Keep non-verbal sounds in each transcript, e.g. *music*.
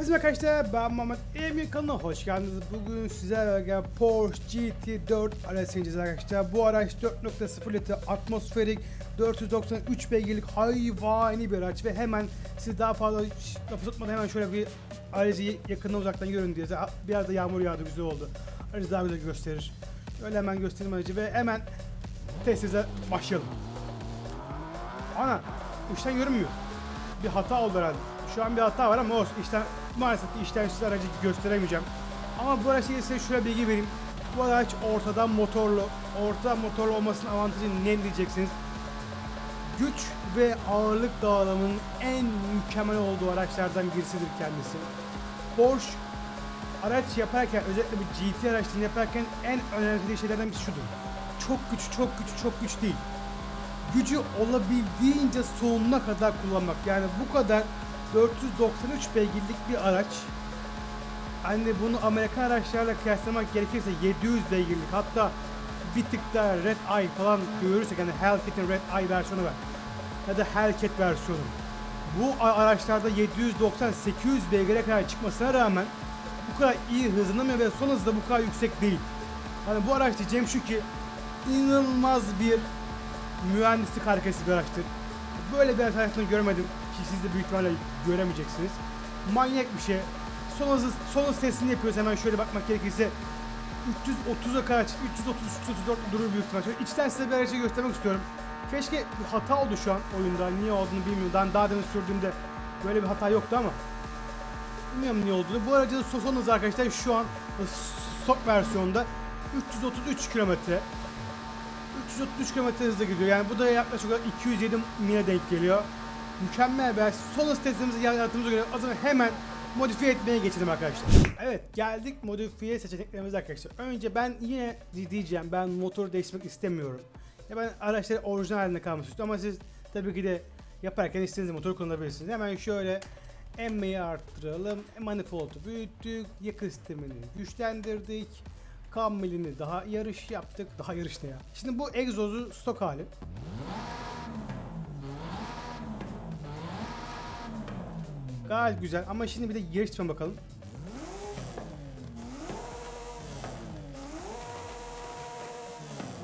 Herkese arkadaşlar ben Muhammed Emin kanalına hoş geldiniz. Bugün sizlerle birlikte Porsche GT4 araç ineceğiz arkadaşlar. Bu araç 4.0 litre atmosferik 493 beygirlik hayvani bir araç ve hemen siz daha fazla lafı tutmadan hemen şöyle bir aracı yakından uzaktan görün diye. Biraz da yağmur yağdı güzel oldu. Aracı daha güzel gösterir. Öyle hemen göstereyim aracı ve hemen testimize başlayalım. Ana uçtan görünmüyor. Bir hata oldu herhalde. Şu an bir hata var ama olsun. İşten, maalesef işlemsiz aracı gösteremeyeceğim. Ama bu araçla ilgili size şöyle bilgi vereyim. Bu araç ortadan motorlu. Ortadan motorlu olmasının avantajı ne diyeceksiniz? Güç ve ağırlık dağılımının en mükemmel olduğu araçlardan birisidir kendisi. Porsche araç yaparken özellikle bu GT araçlarını yaparken en önemli şeylerden birisi şudur. Çok güç, çok güç, çok güç değil gücü olabildiğince sonuna kadar kullanmak. Yani bu kadar 493 beygirlik bir araç. Hani bunu Amerikan araçlarla kıyaslamak gerekirse 700 beygirlik hatta bir tık daha Red Eye falan görürsek yani Hellcat'in Red Eye versiyonu var. Ya da Hellcat versiyonu. Bu araçlarda 790-800 beygire kadar çıkmasına rağmen bu kadar iyi hızlanamıyor ve son hızı da bu kadar yüksek değil. Hani bu araç diyeceğim şu ki inanılmaz bir mühendislik harikası bir araçtır. Böyle bir araç hayatımda görmedim ki siz de büyük ihtimalle göremeyeceksiniz. Manyak bir şey. Son hızı, son hız testini yapıyoruz hemen şöyle bakmak gerekirse 330'a kadar 330 334 durur büyük ihtimalle. Şöyle içten size bir aracı göstermek istiyorum. Keşke bir hata oldu şu an oyunda. Niye olduğunu bilmiyorum. Ben daha demin sürdüğümde böyle bir hata yoktu ama bilmiyorum niye olduğunu. Bu aracın son hızı arkadaşlar şu an stok versiyonda 333 kilometre. 333 km hızla gidiyor. Yani bu da yaklaşık olarak 207 mile denk geliyor. Mükemmel bir hız testimizi yaptığımıza göre o zaman hemen modifiye etmeye geçelim arkadaşlar. Evet geldik modifiye seçeneklerimize arkadaşlar. Önce ben yine diyeceğim ben motor değiştirmek istemiyorum. Ya ben araçları orijinal halinde kalmak istiyorum ama siz tabii ki de yaparken istediğiniz motoru kullanabilirsiniz. Hemen şöyle emmeyi arttıralım. Manifold'u büyüttük. Yakı sistemini güçlendirdik. Kamilini daha yarış yaptık. Daha yarış ne ya? Şimdi bu egzozu stok hali. Gayet güzel ama şimdi bir de yarış bakalım.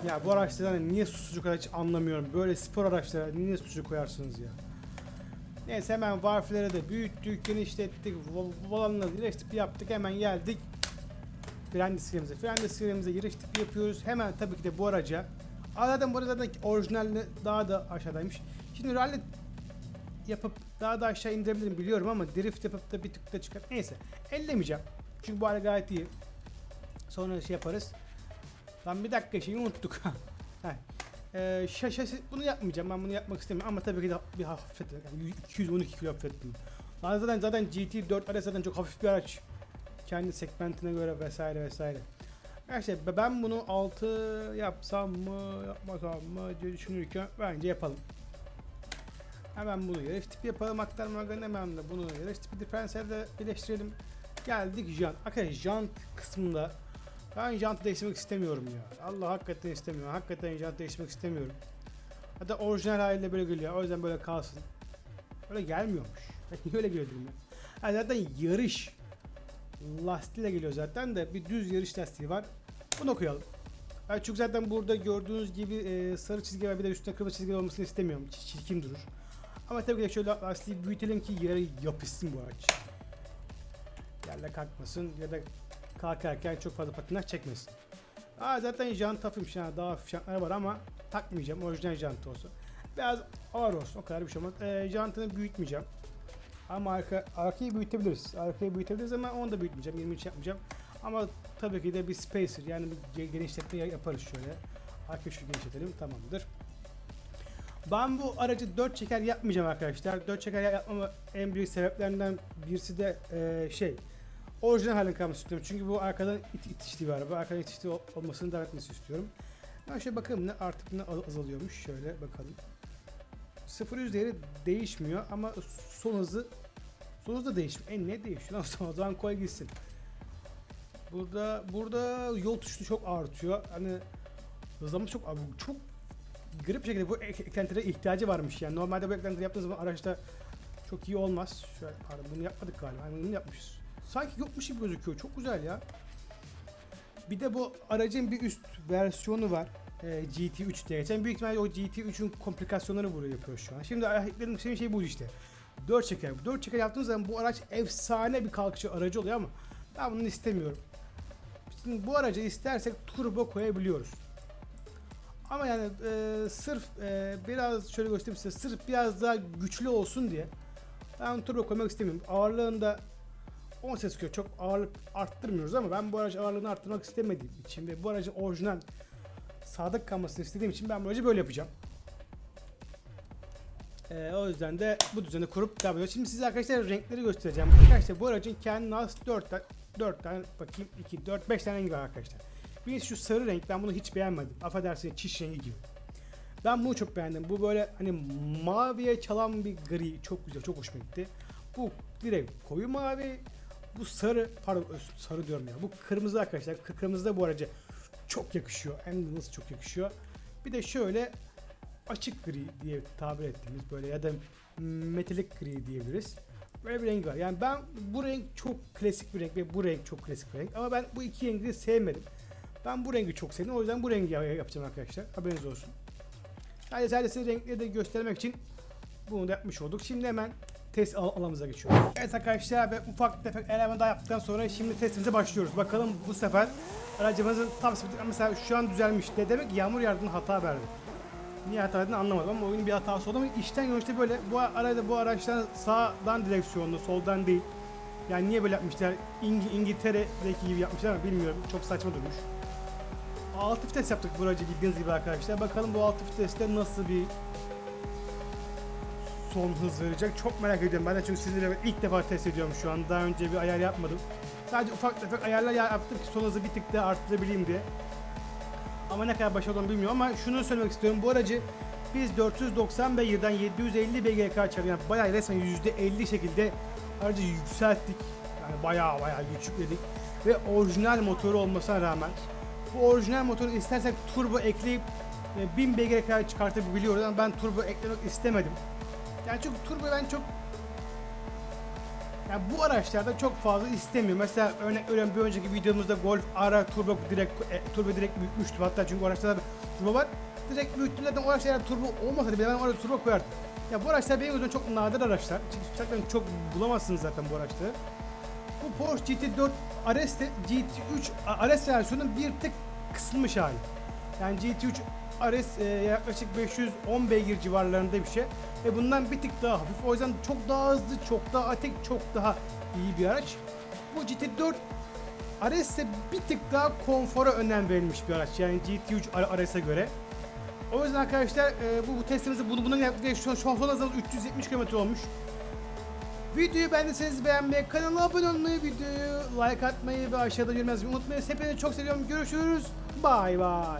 Ya bu araçlara hani niye susucu araç anlamıyorum. Böyle spor araçlara niye susucu koyarsınız ya? Neyse hemen varfları da büyüttük, genişlettik, volanla iyileştik yaptık hemen geldik fren disklerimize. Fren disklerimize giriş tipi yapıyoruz. Hemen tabii ki de bu araca. Aa, Zaten bu arada zaten orijinalini daha da aşağıdaymış. Şimdi rally yapıp daha da aşağı indirebilirim biliyorum ama drift yapıp da bir tık da çıkar. Neyse ellemeyeceğim. Çünkü bu arada gayet iyi. Sonra şey yaparız. Lan bir dakika şeyi unuttuk. *laughs* Ee, şaşası bunu yapmayacağım. Ben bunu yapmak istemiyorum ama tabii ki de bir hafiflet. Yani 212 kilo hafiflettim. Zaten zaten GT4 araç zaten çok hafif bir araç kendi segmentine göre vesaire vesaire. Arkadaşlar ben bunu 6 yapsam mı yapmasam mı diye düşünürken bence yapalım. Hemen bunu yarış tipi yapalım aktarma hemen de bunu yarış tipi diferansiyelde birleştirelim. Geldik jant. Arkadaşlar jant kısmında ben jant değiştirmek istemiyorum ya. Allah hakikaten istemiyorum. Hakikaten jant değiştirmek istemiyorum. Hatta orijinal haliyle böyle geliyor. O yüzden böyle kalsın. Öyle gelmiyormuş. Ben öyle geliyor ya. Ha, zaten yarış lastiğiyle geliyor zaten de bir düz yarış lastiği var. Bunu koyalım. Ben çünkü zaten burada gördüğünüz gibi e, sarı çizgi var bir de üstüne kırmızı çizgi olmasını istemiyorum. Çirkin durur. Ama tabii ki şöyle lastiği büyütelim ki yere yapışsın bu araç. Yerle kalkmasın ya da kalkarken çok fazla patinaj çekmesin. Aa, zaten jant hafifmiş yani daha hafif jantlar var ama takmayacağım orijinal jant olsun. Biraz ağır olsun o kadar bir şey olmaz. E, jantını büyütmeyeceğim. Ama arka, arkayı büyütebiliriz. Arkayı büyütebiliriz ama onu da büyütmeyeceğim. 23 yapmayacağım. Ama tabii ki de bir spacer yani bir ge- genişletme yaparız şöyle. Arkayı şu genişletelim tamamdır. Ben bu aracı 4 çeker yapmayacağım arkadaşlar. 4 çeker yapmama en büyük sebeplerinden birisi de eee, şey orijinal halini kalması istiyorum. Çünkü bu arkadan it itişli bir araba. Arkadan itişli ol- olmasını devam etmesi istiyorum. Ben şöyle bakalım ne artık ne az- azalıyormuş. Şöyle bakalım. 0 100 değeri değişmiyor ama son hızı son hızı da değişmiyor. E ne değişiyor? Lan *laughs* o zaman koy gitsin. Burada burada yol tuşu çok artıyor. Hani hızlanma çok çok garip bir şekilde bu ek- eklentilere ihtiyacı varmış yani. Normalde bu eklentileri yaptığınız zaman araçta Çok iyi olmaz. Şöyle pardon bunu yapmadık galiba. Yani bunu yapmışız. Sanki yokmuş gibi gözüküyor. Çok güzel ya. Bir de bu aracın bir üst versiyonu var. Ee, GT3 diye geçen. Büyük ihtimalle o GT3'ün komplikasyonları buraya yapıyor şu an. Şimdi benim şey, şey bu işte. 4 çeker. 4 çeker yaptığınız zaman bu araç efsane bir kalkıcı aracı oluyor ama ben bunu istemiyorum. Şimdi bu aracı istersek turbo koyabiliyoruz. Ama yani e, sırf e, biraz şöyle göstereyim size sırf biraz daha güçlü olsun diye ben turbo koymak istemiyorum. Ağırlığında 10 ses çıkıyor. Çok ağırlık arttırmıyoruz ama ben bu aracın ağırlığını arttırmak istemediğim için ve bu aracın orijinal sadık kalmasını istediğim için ben bu aracı böyle yapacağım. Ee, o yüzden de bu düzeni kurup devam ediyoruz. Şimdi size arkadaşlar renkleri göstereceğim. Arkadaşlar bu aracın kendine has 4 tane 4 tane bakayım 2 4 5 tane rengi var arkadaşlar. Birincisi şu sarı renk ben bunu hiç beğenmedim. Affedersiniz çiş rengi gibi. Ben bunu çok beğendim. Bu böyle hani maviye çalan bir gri çok güzel çok hoşuma gitti. Bu direkt koyu mavi. Bu sarı pardon sarı diyorum ya. Bu kırmızı arkadaşlar. Kı- Kırmızı da bu araca çok yakışıyor. Hem nasıl çok yakışıyor. Bir de şöyle açık gri diye tabir ettiğimiz böyle ya da metalik gri diyebiliriz. Böyle bir rengi var. Yani ben bu renk çok klasik bir renk ve bu renk çok klasik bir renk. Ama ben bu iki rengi de sevmedim. Ben bu rengi çok sevdim. O yüzden bu rengi ya- yapacağım arkadaşlar. Haberiniz olsun. Sadece sadece size renkleri de göstermek için bunu da yapmış olduk. Şimdi hemen test al- alanımıza geçiyoruz. Evet arkadaşlar ve ufak tefek eleman daha yaptıktan sonra şimdi testimize başlıyoruz. Bakalım bu sefer aracımızın tam sıfır mesela şu an düzelmiş. De demek yağmur yardımına hata verdi. Niye hata verdiğini anlamadım ama oyunun bir hatası oldu ama işten görünüşte böyle bu arada bu araçlar sağdan direksiyonlu soldan değil. Yani niye böyle yapmışlar? İng İngiltere'deki gibi yapmışlar ama bilmiyorum. Çok saçma durmuş. Altı vites yaptık bu aracı bildiğiniz gibi arkadaşlar. Bakalım bu altı viteste nasıl bir son hız verecek. Çok merak ediyorum. Ben de çünkü sizinle beraber ilk defa test ediyorum şu an. Daha önce bir ayar yapmadım. Sadece ufak tefek ayarlar yaptık ki son hızı bir tık daha arttırabileyim diye. Ama ne kadar başarılı olduğunu bilmiyorum ama şunu söylemek istiyorum. Bu aracı biz 490 beygirden 750 beygire kadar çıkardık. Yani bayağı resmen %50 şekilde aracı yükselttik. Yani bayağı bayağı güçledik. Ve orijinal motoru olmasına rağmen bu orijinal motoru istersek turbo ekleyip e, 1000 beygire kadar çıkartabiliyoruz ama ben turbo eklemek istemedim. Yani çünkü turbo ben çok yani bu araçlarda çok fazla istemiyorum. Mesela örnek veriyorum bir önceki videomuzda Golf R turbo direkt e, turbo direkt büyütmüştüm. Hatta çünkü araçlarda turbo var. Direkt büyüttüm zaten o araçlarda turbo olmasaydı bile ben orada turbo koyardım. Ya bu araçlar benim gözümde çok nadir araçlar. Çünkü zaten çok bulamazsınız zaten bu araçları. Bu Porsche GT4 RS de GT3 RS versiyonunun bir tık kısılmış hali. Yani GT3 RS e, yaklaşık 510 beygir civarlarında bir şey. Ve bundan bir tık daha hafif. O yüzden çok daha hızlı, çok daha atik, çok daha iyi bir araç. Bu GT4 RS ise bir tık daha konfora önem verilmiş bir araç. Yani GT3 RS'e göre. O yüzden arkadaşlar e, bu, bu testimizi bunu bunun yaptık. Şu şu an son hızımız 370 km olmuş. Videoyu beğendiyseniz beğenmeyi, kanala abone olmayı, videoyu like atmayı ve aşağıda yorum yazmayı unutmayın. Hepinizi çok seviyorum. Görüşürüz. Bay bay.